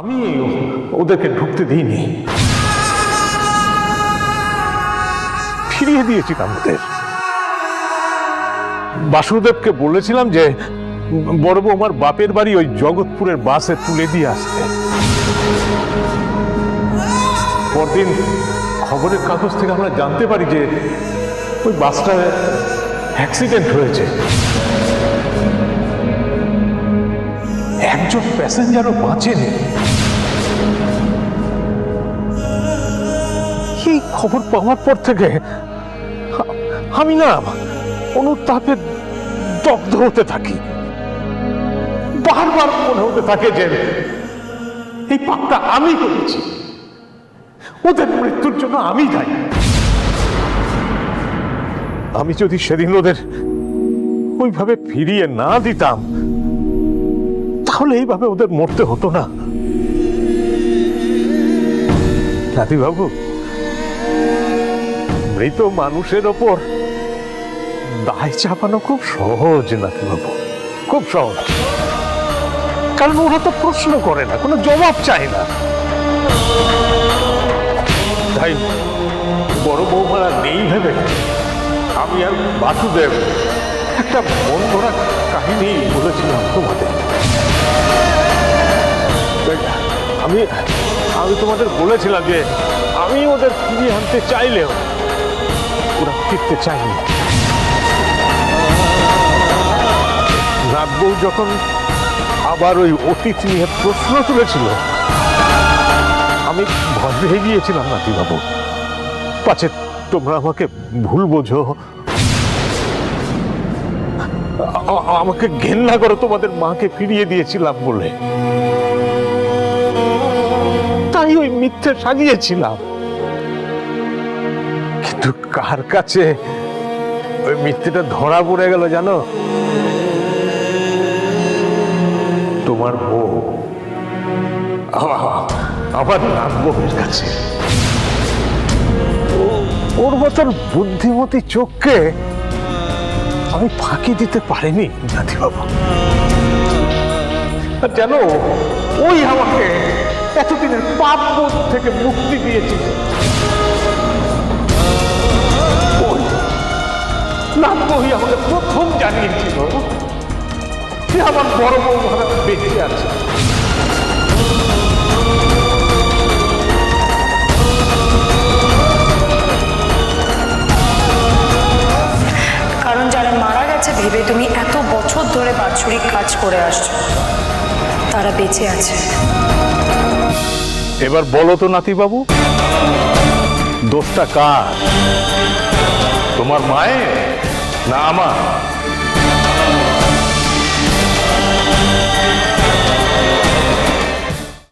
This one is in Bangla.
আমি ওদেরকে ঢুকতে দিইনি। ফিরিয়ে দিয়েছি ওদের। বাসুদেবকে বলেছিলাম যে, বড় বৌমার বাপের বাড়ি ওই জগৎপুরের বাসে তুলে দিয়ে আসতে। পরদিন খবরের কাগজ থেকে আমরা জানতে পারি যে, ওই বাসটা অ্যাক্সিডেন্ট হয়েছে। একজন প্যাসেঞ্জারও বাঁচেনি। এই খবর পাওয়ার পর থেকে? আমি না অনুতাপে দগ্ধ হতে থাকি। বারবার মনে হতে থাকে যে এই পাপটা আমি করেছি। ওদের মৃত্যুর জন্য আমি দায়ী। আমি যদি সেদিন ওদের ওইভাবে ফিরিয়ে না দিতাম তাহলে এইভাবে ওদের মরতে হতো না। বাবু মৃত মানুষের ওপর দায় চাপানো খুব সহজ নাতি বাবু খুব সহজ। কারণ ওরা তো প্রশ্ন করে না, কোনো জবাব চায় না। তাই বড় বৌমারা নেই ভেবে আমি আর বাসুদেব একটা মন ধরা কাহিনী বলেছিলাম তোমাদের আমি আমি তোমাদের বলেছিলাম যে আমি ওদের ফিরিয়ে আনতে চাইলেও ওরা ফিরতে চায়নি। নাগবউ যখন আবার ওই অতীত নিয়ে প্রশ্ন তুলেছিল, আমি ভয় পেয়ে গিয়েছিলাম নাতিবাবু। পাছে তোমরা আমাকে ভুল বোঝো। আমাকে ঘেন্না করো, তোমাদের মাকে ফিরিয়ে দিয়েছিলাম বলে। তাই ওই মিথ্যে সাজিয়েছিলাম। কিন্তু কার কাছে ওই মিথ্যেটা ধরা পড়ে গেল জানো? তোমার বউ। আমার নাম বউয়ের কাছে। ওর মতন বুদ্ধিমতী চোখকে আমি ফাঁকি দিতে পারিনি নাতিবাবু আর জানো, ওই আমাকে এতদিনের পাপ বোধ থেকে মুক্তি দিয়েছিল নাম নাতবহি আমাকে প্রথম জানিয়েছিল যে আমার বড় বউ বেঁচে আছে। কারণ যারা মারা গেছে ভেবে তুমি এত বছর ধরে বাৎসরিক কাজ করে আসছো, তারা বেঁচে আছে। এবার বলো তো নাতিবাবু দোষটা কার? তোমার মায়ের না আমার?